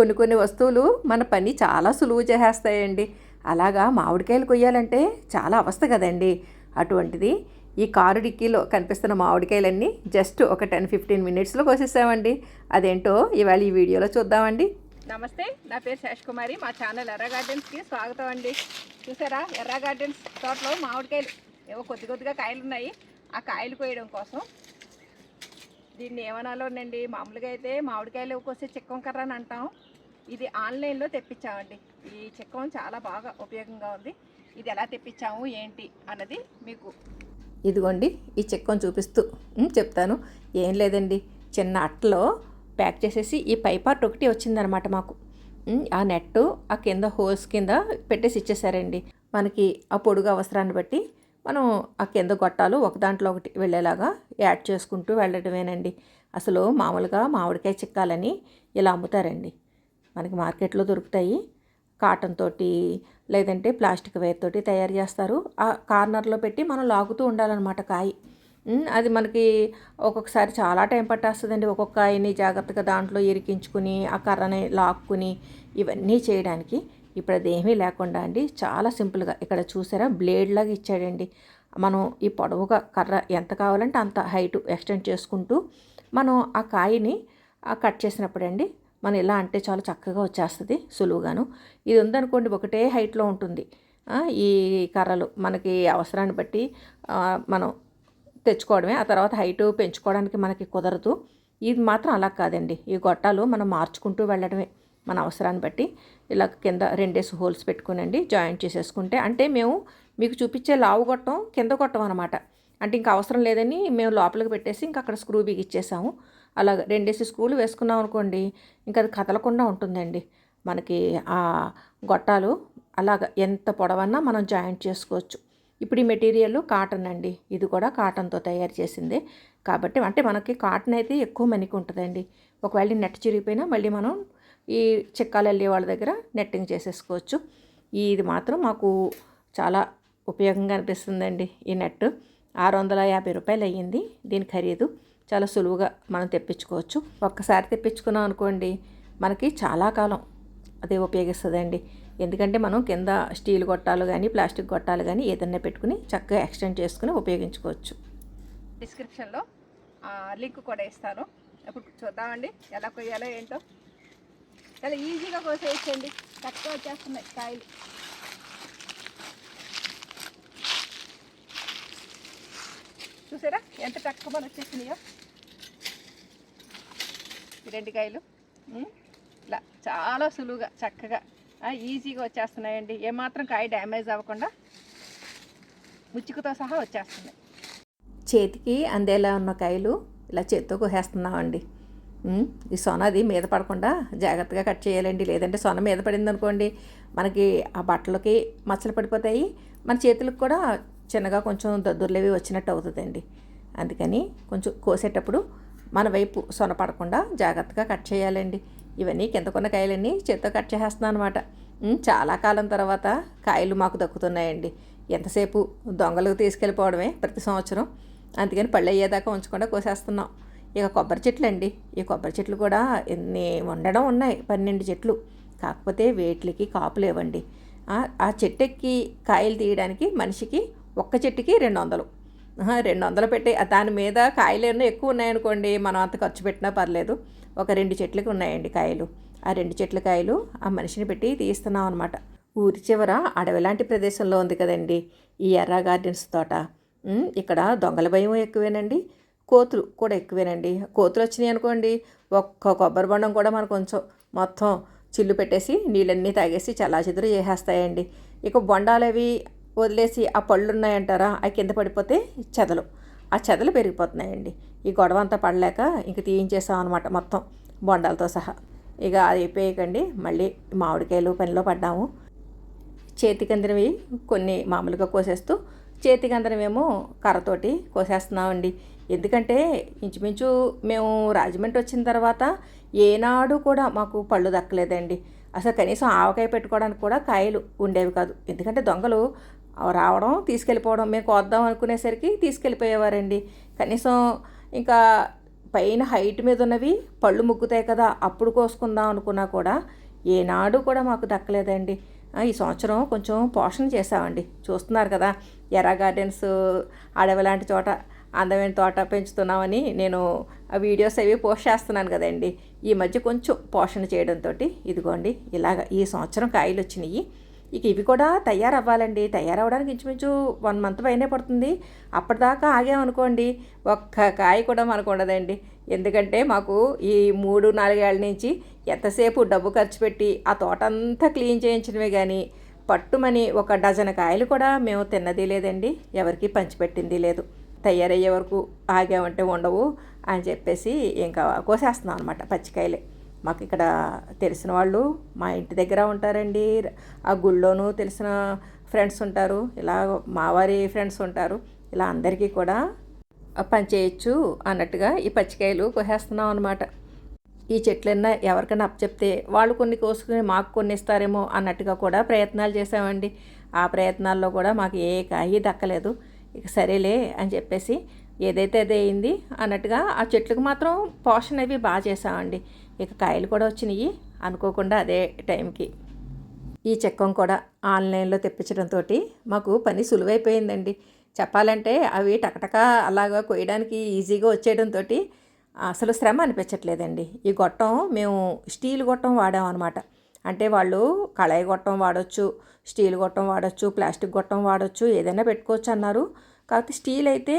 కొన్ని కొన్ని వస్తువులు మన పని చాలా సులువు చేసేస్తాయండి. అలాగా మామిడికాయలు కొయ్యాలంటే చాలా అవస్థ కదండి. అటువంటిది ఈ కారు డిక్కీలో కనిపిస్తున్న మామిడికాయలన్నీ జస్ట్ ఒక టెన్ ఫిఫ్టీన్ మినిట్స్లో కోసేసామండి. అదేంటో ఇవాళ ఈ వీడియోలో చూద్దామండి. నమస్తే నా పేరు శేష్ కుమారి. మా ఛానల్ ఎర్ర గార్డెన్స్కి స్వాగతం అండి. చూసారా ఎర్ర గార్డెన్స్ తోటలో మామిడికాయలు ఏవో కొద్ది కొద్దిగా కాయలు ఉన్నాయి ఆ కాయలు కోయడం కోసం దీన్ని ఏమనాలోనండి మామూలుగా అయితే మామిడికాయలు కోసే చిక్కం కర్ర అని అంటాం. ఇది ఆన్లైన్లో తెప్పించామండి. ఈ చిక్కం చాలా బాగా ఉపయోగంగా ఉంది. ఇది ఎలా తెప్పించాము ఏంటి అన్నది మీకు ఇదిగోండి ఈ చిక్కం చూపిస్తూ చెప్తాను. ఏం లేదండి చిన్న అట్టలో ప్యాక్ చేసేసి ఈ పై పార్ట్ ఒకటి వచ్చిందనమాట మాకు. ఆ నెట్ ఆ కింద హోల్స్ కింద పెట్టేసి ఇచ్చేసారండి. మనకి ఆ పొడుగు అవసరాన్ని బట్టి మనం ఆ కింద గొట్టాలు ఒక దాంట్లో ఒకటి వెళ్ళేలాగా యాడ్ చేసుకుంటూ వెళ్ళడమేనండి. అసలు మామూలుగా మామిడికాయ చిక్కాలని ఇలా అమ్ముతారండి. మనకి మార్కెట్లో దొరుకుతాయి. కాటన్ తోటి లేదంటే ప్లాస్టిక్ వేర్ తోటి తయారు చేస్తారు. ఆ కార్నర్లో పెట్టి మనం లాగుతూ ఉండాలన్నమాట కాయ. అది మనకి ఒక్కొక్కసారి చాలా టైం పట్టేస్తుందండి. ఒక్కొక్క కాయని జాగ్రత్తగా దాంట్లో ఇరికించుకుని ఆ కర్రని లాక్కుని ఇవన్నీ చేయడానికి ఇప్పుడు అదేమీ లేకుండా అండి చాలా సింపుల్గా. ఇక్కడ చూసారా? బ్లేడ్ లాగా ఇచ్చాడండి. మనం ఈ పొడవుగా కర్ర ఎంత కావాలంటే అంత హైట్ ఎక్స్టెండ్ చేసుకుంటూ మనం ఆ కాయని ఆ కట్ చేసినప్పుడు అండి మనం ఇలా అంటే చాలా చక్కగా వచ్చేస్తుంది సులువుగాను. ఇది ఉందనుకోండి ఒకటే హైట్లో ఉంటుంది. ఈ కర్రలు మనకి అవసరాన్ని బట్టి మనం తెచ్చుకోవడమే. ఆ తర్వాత హైట్ పెంచుకోవడానికి మనకి కుదరదు. ఇది మాత్రం అలా కాదండి. ఈ గొట్టాలు మనం మార్చుకుంటూ వెళ్ళడమే మన అవసరాన్ని బట్టి. ఇలా కింద రెండేసి హోల్స్ పెట్టుకునండి జాయింట్ చేసేసుకుంటే. అంటే మేము మీకు చూపించే లావు గొట్టం కింద గొట్టం అనమాట అంటే ఇంకా అవసరం లేదని మేము లోపలికి పెట్టేసి ఇంకా అక్కడ స్క్రూ బిగిచ్చేసాము. అలాగ రెండేసి స్క్రూలు వేసుకున్నాం అనుకోండి ఇంకా అది కదలకుండా ఉంటుందండి. మనకి ఆ గొట్టాలు అలాగ ఎంత పొడవన్నా మనం జాయింట్ చేసుకోవచ్చు. ఇప్పుడు ఈ మెటీరియల్ కాటన్ అండి. ఇది కూడా కాటన్తో తయారు చేసింది. కాబట్టి అంటే మనకి కాటన్ అయితే ఎక్కువ మనికి ఉంటుందండి. ఒకవేళ నెట్ చిరిగిపోయినా మళ్ళీ మనం ఈ చిక్కాలు వెళ్ళే వాళ్ళ దగ్గర నెట్టింగ్ చేసేసుకోవచ్చు. ఇది మాత్రం మాకు చాలా ఉపయోగంగా అనిపిస్తుందండి ఈ నెట్ ఆరు వందల యాభై రూపాయలు అయ్యింది దీని ఖరీదు. చాలా సులువుగా మనం తెప్పించుకోవచ్చు. ఒక్కసారి తెప్పించుకున్నాం అనుకోండి మనకి చాలా కాలం అదే ఉపయోగిస్తుందండి. ఎందుకంటే మనం కింద స్టీల్ గొట్టాలు కానీ ప్లాస్టిక్ గొట్టాలు కానీ ఏదైనా పెట్టుకుని చక్కగా ఎక్స్టెండ్ చేసుకుని ఉపయోగించుకోవచ్చు. డిస్క్రిప్షన్లో లింక్ కూడా ఇస్తాను. ఇప్పుడు చూద్దామండి ఎలా కొయ్యాలో ఏంటో. చాలా ఈజీగా కోసేయచ్చండి. చక్కగా వచ్చేస్తున్నాయి కాయలు. చూసారా ఎంత చక్కగా వచ్చేసినాయో? ఈ రెండు కాయలు. ఇలా చాలా సులువుగా చక్కగా ఈజీగా వచ్చేస్తున్నాయండి. ఏమాత్రం కాయ డ్యామేజ్ అవ్వకుండా ముచ్చుకుతో సహా వచ్చేస్తున్నాయి. చేతికి అందేలా ఉన్న కాయలు ఇలా చేత్తో కోసేస్తున్నామండి. ఈ సొన అది మీద పడకుండా జాగ్రత్తగా కట్ చేయాలండి. లేదంటే సొన మీద పడింది అనుకోండి మనకి ఆ బట్టలకి మచ్చలు పడిపోతాయి. మన చేతులకు కూడా చిన్నగా కొంచెం దద్దుర్లేవి వచ్చినట్టు అవుతుందండి. అందుకని కొంచెం కోసేటప్పుడు మన వైపు సొనపడకుండా జాగ్రత్తగా కట్ చేయాలండి. ఇవన్నీ కిందకున్న కాయలన్నీ చేత్తో కట్ చేసేస్తున్నాను అనమాట చాలా కాలం తర్వాత కాయలు మాకు దక్కుతున్నాయండి. ఎంతసేపు దొంగలకు తీసుకెళ్ళిపోవడమే ప్రతి సంవత్సరం. అందుకని పళ్ళు అయ్యేదాకా ఉంచకుండా కోసేస్తున్నాం. ఇక కొబ్బరి చెట్లు అండి ఈ కొబ్బరి చెట్లు కూడా ఎన్ని ఉండడం ఉన్నాయి? పన్నెండు చెట్లు. కాకపోతే వేట్లకి కాపు లేవండి. ఆ- చెట్టెక్కి కాయలు తీయడానికి మనిషికి ఒక్క చెట్టుకి రెండు వందలు. రెండు వందలు పెట్టి దాని మీద కాయలు ఏమైనా ఎక్కువ ఉన్నాయనుకోండి మనం అంత ఖర్చు పెట్టినా పర్లేదు. ఒక రెండు చెట్లకి ఉన్నాయండి కాయలు. ఆ రెండు చెట్ల కాయలు ఆ మనిషిని పెట్టి తీస్తున్నాం అనమాట ఊరి చివర అడవి లాంటి ప్రదేశంలో ఉంది కదండి ఈ ఎర్ర గార్డెన్స్ తోట. ఇక్కడ దొంగల భయం ఎక్కువేనండి కోతులు కూడా ఎక్కువేనండి. కోతులు వచ్చినాయి అనుకోండి ఒక్క కొబ్బరి బొండం కూడా మనకు కొంచెం మొత్తం చిల్లు పెట్టేసి నీళ్ళన్నీ తాగేసి చల్లాచెదురు చేసేస్తాయండి. ఇక బొండాలు అవి వదిలేసి ఆ పళ్ళు ఉన్నాయంటారా అవి కింద పడిపోతే చెదలు. ఆ చెదలు పెరిగిపోతున్నాయండి. ఈ గొడవ అంతా పడలేక ఇంక తీయించేసాం అనమాట మొత్తం బొండాలతో సహా. ఇక అది అయిపోయాకండి. మళ్ళీ మామిడికాయలు పనిలో పడ్డాము. చేతికి అందినవి కొన్ని మామూలుగా కోసేస్తూ చేతికి అందనమేమో కర్రతోటి కోసేస్తున్నామండి. ఎందుకంటే ఇంచుమించు మేము రాజమండ్రి వచ్చిన తర్వాత ఏనాడు కూడా మాకు పళ్ళు దక్కలేదండి. అసలు కనీసం ఆవకాయ పెట్టుకోవడానికి కూడా కాయలు ఉండేవి కాదు. ఎందుకంటే దొంగలు రావడం తీసుకెళ్ళిపోవడం మేము కోద్దాం అనుకునేసరికి తీసుకెళ్ళిపోయేవారండి. కనీసం ఇంకా పైన హైట్ మీద ఉన్నవి పళ్ళు ముగ్గుతాయి కదా అప్పుడు కోసుకుందాం అనుకున్నా కూడా ఏనాడు కూడా మాకు దక్కలేదండి. ఈ సంవత్సరం కొంచెం పోషణ చేసామండి చూస్తున్నారు కదా ఎర్ర గార్డెన్స్ అడవి లాంటి చోట అందమైన తోట పెంచుతున్నామని నేను ఆ వీడియోస్ అవి పోస్ట్ చేస్తున్నాను కదండి. ఈ మధ్య కొంచెం పోషణ చేయడంతో ఇదిగోండి ఇలాగ ఈ సంవత్సరం కాయలు వచ్చినాయి ఇక ఇవి కూడా తయారవ్వాలండి. తయారవ్వడానికి ఇంచుమించు వన్ మంత్ పైనే పడుతుంది. అప్పటిదాకా ఆగామనుకోండి ఒక్క కాయ కూడా మనకు ఉండదండి. ఎందుకంటే మాకు ఈ మూడు నాలుగేళ్ళ నుంచి ఎంతసేపు డబ్బు ఖర్చు పెట్టి ఆ తోట అంతా క్లీన్ చేయించడమే కానీ పట్టుమని ఒక డజన్ కాయలు కూడా మేము తిన్నది లేదండి. ఎవరికి పంచిపెట్టింది లేదు. తయారయ్యే వరకు ఆగామంటే ఉండవు అని చెప్పేసి ఇంకా కోసేస్తున్నాం అనమాట పచ్చికాయలే. మాకు ఇక్కడ తెలిసిన వాళ్ళు మా ఇంటి దగ్గర ఉంటారండి. ఆ గుళ్ళోనూ తెలిసిన ఫ్రెండ్స్ ఉంటారు. ఇలా మావారి ఫ్రెండ్స్ ఉంటారు. ఇలా అందరికీ కూడా పనిచేయచ్చు అన్నట్టుగా ఈ పచ్చికాయలు కోసేస్తున్నాం అనమాట ఈ చెట్లన్నా ఎవరికైనా అప్పచెప్తే వాళ్ళు కొన్ని కోసుకుని మాకు కొన్ని ఇస్తారేమో అన్నట్టుగా కూడా ప్రయత్నాలు చేసామండి ఆ ప్రయత్నాల్లో కూడా మాకు ఏ కాయి దక్కలేదు. ఇక సరేలే అని చెప్పేసి ఏదైతే అదే అయింది అన్నట్టుగా ఆ చెట్లకు మాత్రం పోషణ అవి బాగా చేసామండి. ఇక కాయలు కూడా వచ్చినాయి. అనుకోకుండా అదే టైంకి. ఈ చెక్కం కూడా ఆన్లైన్లో తెప్పించడంతో మాకు పని సులువైపోయిందండి. చెప్పాలంటే అవి టకటక అలాగా కొయ్యడానికి ఈజీగా వచ్చేయడంతో అసలు శ్రమ అనిపించట్లేదండి. ఈ గొట్టం మేము స్టీల్ గొట్టం వాడామన్నమాట అంటే వాళ్ళు కళాయి గొట్టం వాడచ్చు స్టీల్ గొట్టం వాడచ్చు ప్లాస్టిక్ గొట్టం వాడచ్చు ఏదైనా పెట్టుకోవచ్చు అన్నారు. కాకపోతే స్టీల్ అయితే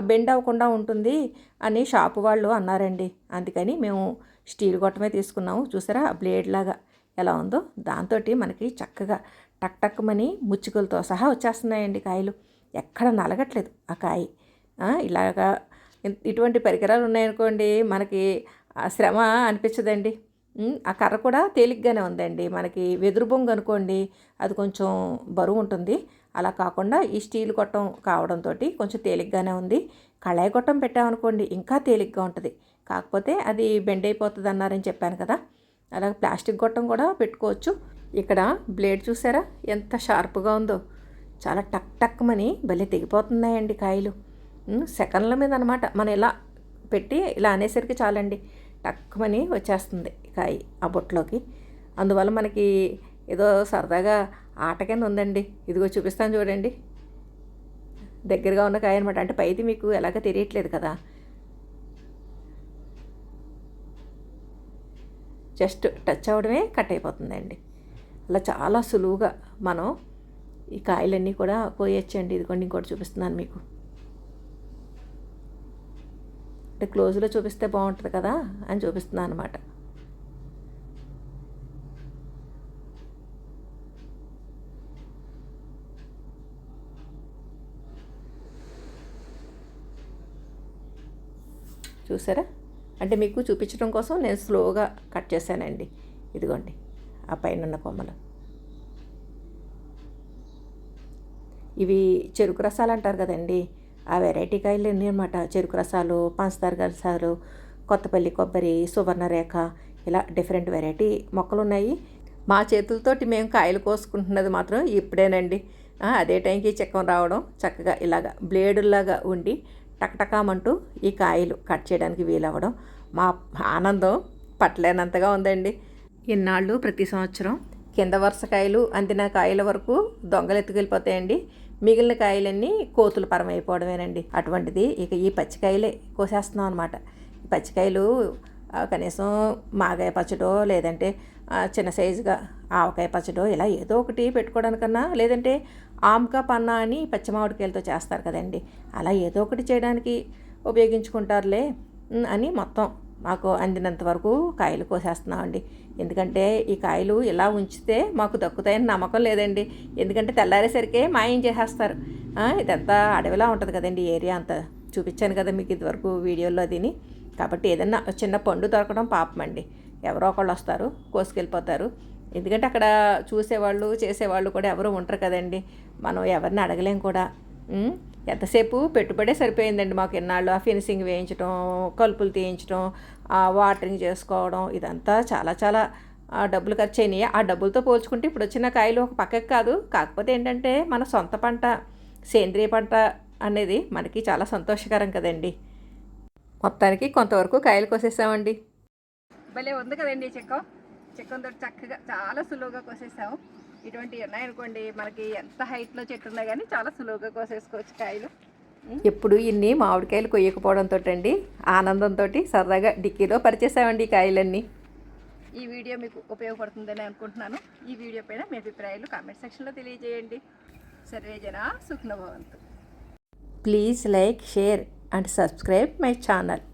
బెండ్ అవ్వకుండా ఉంటుంది అని షాపు వాళ్ళు అన్నారండి. అందుకని మేము స్టీల్ గొట్టమే తీసుకున్నాము. చూసారా? ఆ బ్లేడ్ లాగా ఎలా ఉందో? దాంతో మనకి చక్కగా టక్ టక్మని ముచ్చుకలతో సహా వచ్చేస్తున్నాయండి కాయలు. ఎక్కడ నలగట్లేదు ఆ కాయ. ఇలాగా ఇటువంటి పరికరాలు ఉన్నాయనుకోండి మనకి శ్రమ అనిపించదండి. ఆ కర్ర కూడా తేలిగ్గానే ఉందండి. మనకి వెదురు బొంగు అనుకోండి అది కొంచెం బరువు ఉంటుంది. అలా కాకుండా ఈ స్టీల్ గొట్టం కావడంతో కొంచెం తేలిగ్గానే ఉంది. కళాయి గొట్టం పెట్టామనుకోండి ఇంకా తేలిగ్గా ఉంటుంది. కాకపోతే అది బెండ్ అయిపోతుంది అన్నారని చెప్పాను కదా. అలాగే ప్లాస్టిక్ గొట్టం కూడా పెట్టుకోవచ్చు. ఇక్కడ బ్లేడ్ చూసారా? ఎంత షార్ప్గా ఉందో. చాలా టక్ టక్మని భలే తెగిపోతున్నాయండి కాయలు. సెకండ్ల మీద అనమాట మనం ఇలా పెట్టి ఇలా అనేసరికి చాలండి. టక్మని వచ్చేస్తుంది కాయ ఆ బొట్లోకి అందువల్ల మనకి ఏదో సరదాగా ఆట కింద ఉందండి. ఇదిగో చూపిస్తాను చూడండి. దగ్గరగా ఉన్న కాయ అనమాట అంటే పైది మీకు ఎలాగ తెలియట్లేదు కదా. జస్ట్ టచ్ అవ్వడమే కట్ అయిపోతుందండి. అలా చాలా సులువుగా మనం ఈ కాయలన్నీ కూడా కోయొచ్చండి. ఇదిగోండి ఇంకోటి చూపిస్తున్నాను మీకు. అంటే క్లోజ్లో చూపిస్తే బాగుంటుంది కదా అని చూపిస్తున్నాను అనమాట చూసారా? అంటే మీకు చూపించడం కోసం నేను స్లోగా కట్ చేశానండి. ఇదిగోండి ఆ పైన ఉన్న కొమ్మలు ఇవి చెరుకు రసాలు అంటారు కదండి. ఆ వెరైటీ కాయలు అనమాట చెరుకు రసాలు పంచదార రసాలు కొత్తపల్లి కొబ్బరి సువర్ణరేఖ ఇలా డిఫరెంట్ వెరైటీ మొక్కలు ఉన్నాయి. మా చేతులతోటి మేము కాయలు కోసుకుంటున్నది మాత్రం ఇప్పుడేనండి. అదే టైంకి చెక్కం రావడం చక్కగా ఇలాగా బ్లేడులాగా ఉండి టకటకామంటూ ఈ కాయలు కట్ చేయడానికి వీలవ్వడం మా ఆనందం పట్టలేనంతగా ఉందండి. ఇన్నాళ్ళు ప్రతి సంవత్సరం కింద వరుస కాయలు అందిన కాయల వరకు దొంగలు ఎత్తుకెళ్ళిపోతాయండి. మిగిలిన కాయలన్నీ కోతులు పరమైపోవడమేనండి. అటువంటిది ఇక ఈ పచ్చికాయలే కోసేస్తున్నాం అనమాట పచ్చికాయలు కనీసం మాగాయ పచ్చడో లేదంటే చిన్న సైజుగా ఆవకాయ పచ్చడో ఇలా ఏదో ఒకటి పెట్టుకోవడానికన్నా లేదంటే ఆమ్కా పన్నా అని పచ్చి మామిడికాయలతో చేస్తారు కదండి. అలా ఏదో ఒకటి చేయడానికి ఉపయోగించుకుంటారులే. అని మొత్తం మాకు అందినంత వరకు కాయలు కోసేస్తున్నామండి. ఎందుకంటే ఈ కాయలు ఇలా ఉంచితే మాకు దక్కుతాయని నమ్మకం లేదండి. ఎందుకంటే తెల్లారేసరికే మాయం చేసేస్తారు. ఇదంతా అడవిలా ఉంటుంది కదండి ఏరియా అంతా. చూపించాను కదా మీకు ఇదివరకు వీడియోలో దీని కాబట్టి ఏదన్నా చిన్న పండు దొరకడం పాపం అండి ఎవరో ఒకళ్ళు వస్తారు కోసుకెళ్ళిపోతారు. ఎందుకంటే అక్కడ చూసేవాళ్ళు చేసేవాళ్ళు కూడా ఎవరు ఉంటారు కదండి. మనం ఎవరిని అడగలేం కూడా. ఎంతసేపు పెట్టుబడే సరిపోయిందండి మాకు ఎన్నాళ్ళు ఆ ఫినిషింగ్ వేయించడం కలుపులు తీయించడం ఆ వాటరింగ్ చేసుకోవడం ఇదంతా చాలా చాలా ఆ, డబ్బులు ఖర్చు అయినాయి. ఆ డబ్బులతో పోల్చుకుంటే ఇప్పుడు వచ్చిన కాయలు ఒక పక్కకి కాదు. కాకపోతే ఏంటంటే మన సొంత పంట సేంద్రియ పంట అనేది మనకి చాలా సంతోషకరం కదండి. మొత్తానికి కొంతవరకు కాయలు కోసేసామండి. భలే ఉంది కదండి ఈ చెక్క. చెక్కంతో చక్కగా చాలా సులువుగా కోసేసాము ఇటువంటివి ఉన్నాయనుకోండి మనకి ఎంత హైట్లో చెట్టు ఉన్నా కానీ చాలా సులువుగా కోసేసుకోవచ్చు కాయలు. ఎప్పుడు ఇన్ని మామిడికాయలు కొయ్యకపోవడంతో అండి ఆనందంతో సరదాగా డిక్కీలో పరిచేసామండి ఈ కాయలన్నీ. ఈ వీడియో మీకు ఉపయోగపడుతుందని అనుకుంటున్నాను. ఈ వీడియో పైన మీ అభిప్రాయాలు కామెంట్ సెక్షన్లో తెలియజేయండి. సర్వే జన సుఖ్నభవంతు please like share and subscribe my channel.